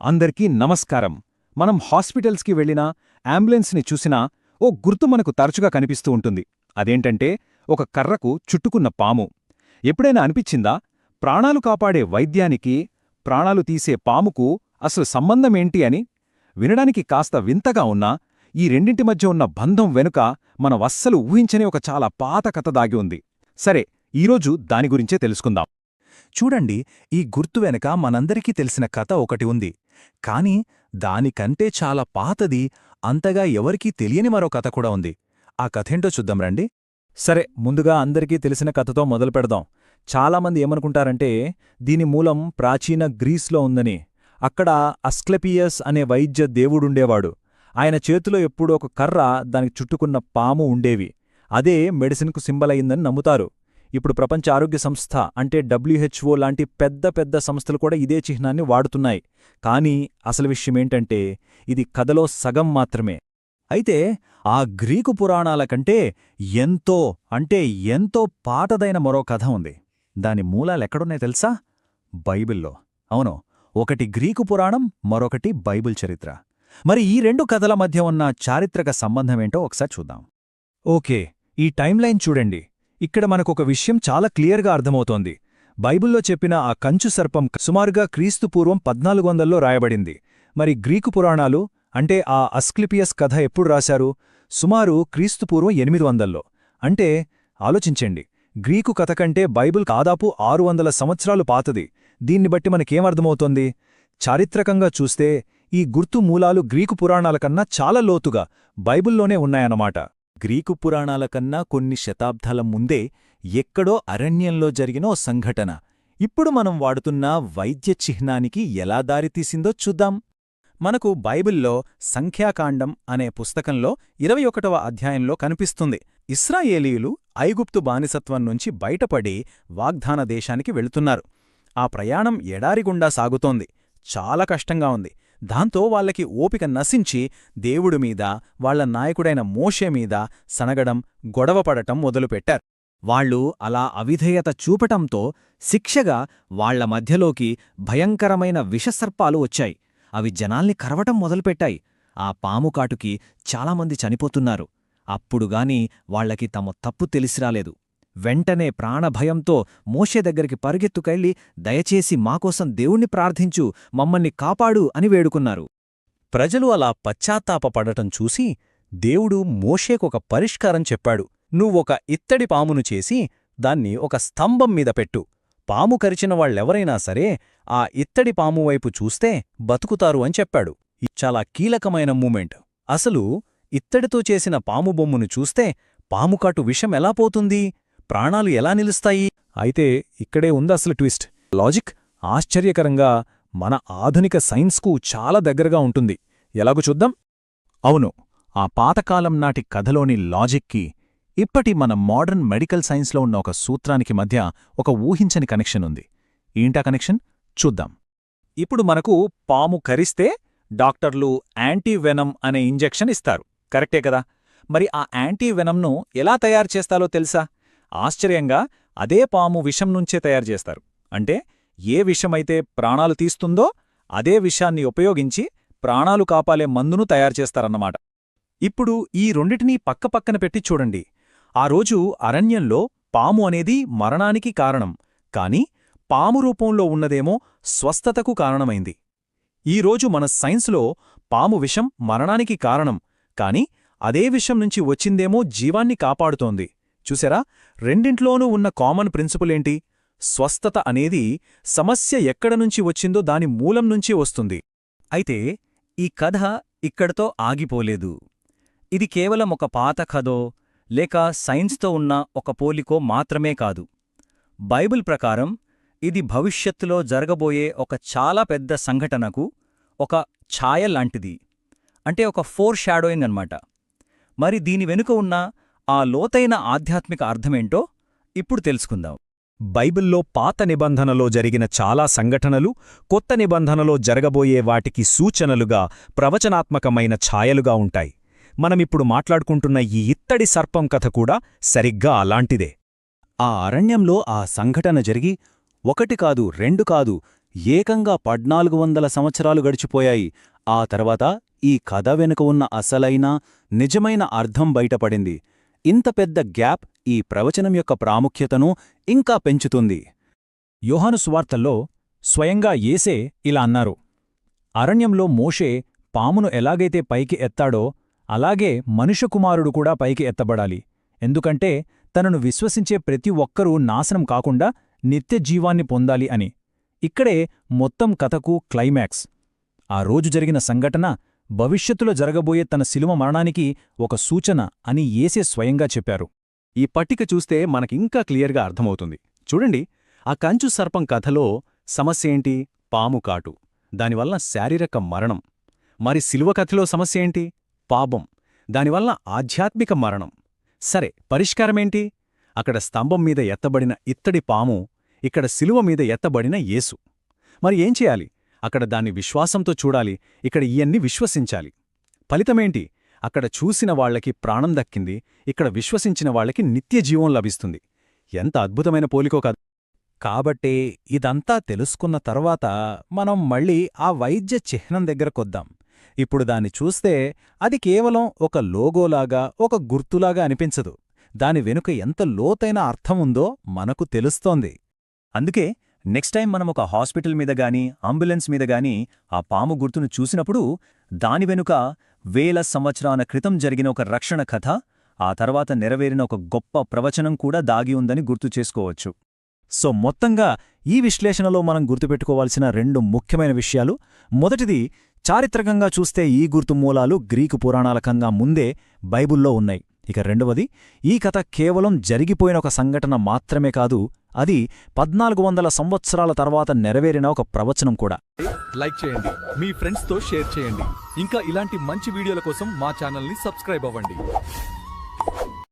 అందరికీ నమస్కారం. మనం హాస్పిటల్స్కి వెళ్ళినా అంబులెన్స్ని చూసినా ఓ గుర్తు మనకు తరచుగా కనిపిస్తూ ఉంటుంది. అదేంటంటే ఒక కర్రకు చుట్టుకున్న పాము. ఎప్పుడైనా అనిపించిందా? ప్రాణాలు కాపాడే వైద్యానికి ప్రాణాలు తీసే పాముకు అసలు సంబంధమేంటి అని? వినడానికి కాస్త వింతగా ఉన్నా ఈ రెండింటి మధ్య ఉన్న బంధం వెనుక మనం అస్సలు ఊహించని ఒక చాలా పాత కథ దాగి ఉంది. సరే ఈరోజు దాని గురించే తెలుసుకుందాం. చూడండి ఈ గుర్తు వెనక మనందరికీ తెలిసిన కథ ఒకటి ఉంది. కాని దానికంటే చాలా పాతది అంతగా ఎవరికీ తెలియని మరో కథ కూడా ఉంది. ఆ కథేంటో చూద్దాం రండి. సరే ముందుగా అందరికీ తెలిసిన కథతో మొదలు పెడదాం. చాలామంది ఏమనుకుంటారంటే దీని మూలం ప్రాచీన గ్రీస్లో ఉందని. అక్కడ అస్క్లెపియస్ అనే వైద్య దేవుడుండేవాడు. ఆయన చేతిలో ఎప్పుడూ ఒక కర్ర దానికి చుట్టుకున్న పాము ఉండేవి. అదే మెడిసిన్కు సింబల్ అయిందని నమ్ముతారు. ఇప్పుడు ప్రపంచ ఆరోగ్య సంస్థ అంటే డబ్ల్యూహెచ్ఓ లాంటి పెద్ద పెద్ద సంస్థలు కూడా ఇదే చిహ్నాన్ని వాడుతున్నాయి. కానీ అసలు విషయమేంటంటే ఇది కథలో సగం మాత్రమే. అయితే ఆ గ్రీకు పురాణాల కంటే ఎంతో అంటే ఎంతో పాతదైన మరో కథ ఉంది. దాని మూలాలెక్కడున్నాయి తెలుసా? బైబిల్లో. అవును ఒకటి గ్రీకు పురాణం మరొకటి బైబిల్ చరిత్ర. మరి ఈ రెండు కథల మధ్య ఉన్న చారిత్రక సంబంధమేంటో ఒకసారి చూద్దాం. ఓకే ఈ టైంలైన్ చూడండి. ఇక్కడ మనకొక విషయం చాలా క్లియర్గా అర్థమవుతోంది. బైబిల్లో చెప్పిన ఆ కంచు సర్పం సుమారుగా క్రీస్తుపూర్వం పద్నాలుగు వందల్లో రాయబడింది. మరి గ్రీకు పురాణాలు అంటే ఆ అస్క్లిపియస్ కథ ఎప్పుడు రాశారు? సుమారు క్రీస్తుపూర్వం ఎనిమిది వందల్లో. అంటే ఆలోచించండి. గ్రీకు కథ కంటే బైబిల్ దాదాపు ఆరు వందల సంవత్సరాలు పాతది. దీన్ని బట్టి మనకేమర్థమవుతోంది? చారిత్రకంగా చూస్తే ఈ గుర్తు మూలాలు గ్రీకు పురాణాల కన్నా చాలా లోతుగా బైబిల్లోనే ఉన్నాయన్నమాట. గ్రీకు పురాణాల కన్నా కొన్ని శతాబ్దాల ముందే ఎక్కడో అరణ్యంలో జరిగిన ఓ సంఘటన. ఇప్పుడు మనం వాడుతున్న వైద్య చిహ్నానికి ఎలా దారితీసిందో చూద్దాం. మనకు బైబిల్లో సంఖ్యాకాండం అనే పుస్తకంలో ఇరవై ఒకటవ అధ్యాయంలో కనిపిస్తుంది. ఇస్రాయేలీయులు ఐగుప్తు బానిసత్వం నుంచి బయటపడి వాగ్దాన దేశానికి వెళుతున్నారు. ఆ ప్రయాణం ఎడారిగుండా సాగుతోంది. చాలా కష్టంగా ఉంది. దాంతో వాళ్ళకి ఓపిక నశించి దేవుడు మీద వాళ్ళ నాయకుడైన మోషే మీద సనగడం గొడవపడటం మొదలుపెట్టారు. వాళ్ళు అలా అవిధేయత చూపటంతో శిక్షగా వాళ్ళ మధ్యలోకి భయంకరమైన విషసర్పాలు వచ్చాయి. అవి జనాల్ని కరవటం మొదలుపెట్టాయి. ఆ పాముకాటుకి చాలామంది చనిపోతున్నారు. అప్పుడుగాని వాళ్ళకి తమ తప్పు తెలిసిరాలేదు. వెంటనే ప్రాణభయంతో మోషే దగ్గరికి పరిగెత్తుకెళ్ళి దయచేసి మాకోసం దేవుణ్ణి ప్రార్థించు మమ్మల్ని కాపాడు అని వేడుకున్నారు. ప్రజలు అలా పశ్చాత్తాపపడటం చూసి దేవుడు మోషేకొక పరిష్కారం చెప్పాడు. నువ్వొక ఇత్తడి పామును చేసి దాన్ని ఒక స్తంభం మీద పెట్టు. పాము కరిచిన వాళ్ళెవరైనా సరే ఆ ఇత్తడి పాము వైపు చూస్తే బతుకుతారు అని చెప్పాడు. చాలా కీలకమైన మూమెంట్. అసలు ఇత్తడితో చేసిన పాము బొమ్మును చూస్తే పాముకాటు విషం ఎలా పోతుంది? ప్రాణాలు ఎలా నిలుస్తాయి? అయితే ఇక్కడే ఉందసలు ట్విస్ట్. లాజిక్? ఆశ్చర్యకరంగా మన ఆధునిక సైన్స్కు చాలా దగ్గరగా ఉంటుంది. ఎలాగు చూద్దాం. అవును ఆ పాతకాలం నాటి కథలోని లాజిక్కి ఇప్పటి మన మోడర్న్ మెడికల్ సైన్స్లో ఉన్న ఒక సూత్రానికి మధ్య ఒక ఊహించని కనెక్షన్ ఉంది. ఏంటా కనెక్షన్? చూద్దాం. ఇప్పుడు మనకు పాము కరిస్తే డాక్టర్లు యాంటీవెనమ్ అనే ఇంజెక్షన్ ఇస్తారు. కరెక్టే కదా? మరి ఆ యాంటీవెనమ్ను ఎలా తయారు చేస్తాలో తెలుసా? ఆశ్చర్యంగా అదే పాము విషం నుంచే తయారుచేస్తారు. అంటే ఏ విషమైతే ప్రాణాలు తీస్తుందో అదే విషాన్ని ఉపయోగించి ప్రాణాలు కాపాలే మందును తయారు చేస్తారన్నమాట ఇప్పుడు ఈ రెండిటినీ పక్కపక్కన పెట్టి చూడండి. ఆ రోజు అరణ్యంలో పాము అనేది మరణానికి కారణం. కాని పాము రూపంలో ఉన్నదేమో స్వస్థతకు కారణమైంది. ఈరోజు మన సైన్స్లో పాము విషం మరణానికి కారణం. కాని అదే విషం నుంచి వచ్చిందేమో జీవాన్ని కాపాడుతోంది. చూసారా? రెండింట్లోనూ ఉన్న కామన్ ప్రిన్సిపులేంటి స్వస్థత అనేది సమస్య ఎక్కడనుంచి వచ్చిందో దాని మూలం నుంచి వస్తుంది. అయితే ఈ కథ ఇక్కడతో ఆగిపోలేదు. ఇది కేవలం ఒక పాత కథో లేక సైన్స్తో ఉన్న ఒక పోలికో మాత్రమే కాదు. బైబిల్ ప్రకారం ఇది భవిష్యత్తులో జరగబోయే ఒక చాలా పెద్ద సంఘటనకు ఒక ఛాయ లాంటిది అంటే ఒక ఫోర్ షాడోయింగ్ అన్నమాట. మరి దీని వెనుక ఉన్న ఆ లోతైన ఆధ్యాత్మిక అర్థమేంటో ఇప్పుడు తెలుసుకుందాం. బైబిల్లో పాత నిబంధనలో జరిగిన చాలా సంఘటనలు కొత్త నిబంధనలో జరగబోయే వాటికి సూచనలుగా ప్రవచనాత్మకమైన ఛాయలుగా ఉంటాయి. మనమిప్పుడు మాట్లాడుకుంటున్న ఈ ఇత్తడి సర్పం కథ కూడా సరిగ్గా అలాంటిదే. ఆ అరణ్యంలో ఆ సంఘటన జరిగి ఒకటి కాదు రెండు కాదు ఏకంగా పడ్నాలుగు వందల సంవత్సరాలు గడిచిపోయాయి. ఆ తర్వాత ఈ కథ వెనుక ఉన్న అసలైన నిజమైన అర్థం బయటపడింది. ఇంత పెద్ద గ్యాప్ ఈ ప్రవచనం యొక్క ప్రాముఖ్యతను ఇంకా పెంచుతుంది. యోహానుస్వార్తల్లో స్వయంగా ఏసే ఇలా అన్నారు. అరణ్యంలో మోషే పామును ఎలాగైతే పైకి ఎత్తాడో అలాగే మనుష్యకుమారుడు కూడా పైకి ఎత్తబడాలి. ఎందుకంటే తనను విశ్వసించే ప్రతి ఒక్కరూ నాశనం కాకుండా నిత్యజీవాన్ని పొందాలి అని. ఇక్కడే మొత్తం కథకు క్లైమాక్స్. ఆ రోజు జరిగిన సంఘటన భవిష్యత్తులో జరగబోయే తన శిలువ మరణానికి ఒక సూచన అని ఏసే స్వయంగా చెప్పారు. ఈ పట్టిక చూస్తే మనకింకా క్లియర్గా అర్థమవుతుంది. చూడండి ఆ కంచు సర్పం కథలో సమస్యేంటి? పాము కాటు. దానివల్ల శారీరక మరణం. మరి శిలువ కథలో సమస్యేంటి? పాపం. దానివల్ల ఆధ్యాత్మిక మరణం. సరే పరిష్కారమేంటి? అక్కడ స్తంభం మీద ఎత్తబడిన ఇత్తడి పాము ఇక్కడ శిలువ మీద ఎత్తబడిన యేసు. మరి ఏం చేయాలి? అక్కడ దాన్ని విశ్వాసంతో చూడాలి ఇక్కడ ఇయన్ని విశ్వసించాలి. ఫలితమేంటి? అక్కడ చూసిన వాళ్ళకి ప్రాణం దక్కింది ఇక్కడ విశ్వసించిన వాళ్ళకి నిత్య జీవం లభిస్తుంది. ఎంత అద్భుతమైన పోలికో కాదు. కాబట్టే ఇదంతా తెలుసుకున్న తర్వాత మనం మళ్ళీ ఆ వైద్య చిహ్నం దగ్గరకొద్దాం ఇప్పుడు దాన్ని చూస్తే అది కేవలం ఒక లోగోలాగా ఒక గుర్తులాగా అనిపించదు. దాని వెనుక ఎంత లోతైన అర్థం ఉందో మనకు తెలుస్తోంది. అందుకే నెక్స్ట్ టైం మనం ఒక హాస్పిటల్ మీద గాని అంబులెన్స్ మీద గాని ఆ పాము గుర్తును చూసినప్పుడు దాని వెనుక వేల సంవత్సరాల క్రితం జరిగిన ఒక రక్షణ కథ ఆ తర్వాత నెరవేరిన ఒక గొప్ప ప్రవచనం కూడా దాగి ఉందని గుర్తు చేసుకోవచ్చు. సో మొత్తంగా ఈ విశ్లేషణలో మనం గుర్తుపెట్టుకోవాల్సిన రెండు ముఖ్యమైన విషయాలు. మొదటిది చారిత్రకంగా చూస్తే ఈ గుర్తు మూలాలు గ్రీకు పురాణాలకంగా ముందే బైబుల్లో ఉన్నాయి. ఇక రెండవది ఈ కథ కేవలం జరిగిపోయిన ఒక సంఘటన మాత్రమే కాదు అది పద్నాలుగు వందల సంవత్సరాల తర్వాత నెరవేరిన ఒక ప్రవచనం కూడా. లైక్ చేయండి మీ ఫ్రెండ్స్తో షేర్ చేయండి. ఇంకా ఇలాంటి మంచి వీడియోల కోసం మా ఛానల్ని సబ్స్క్రైబ్ అవ్వండి.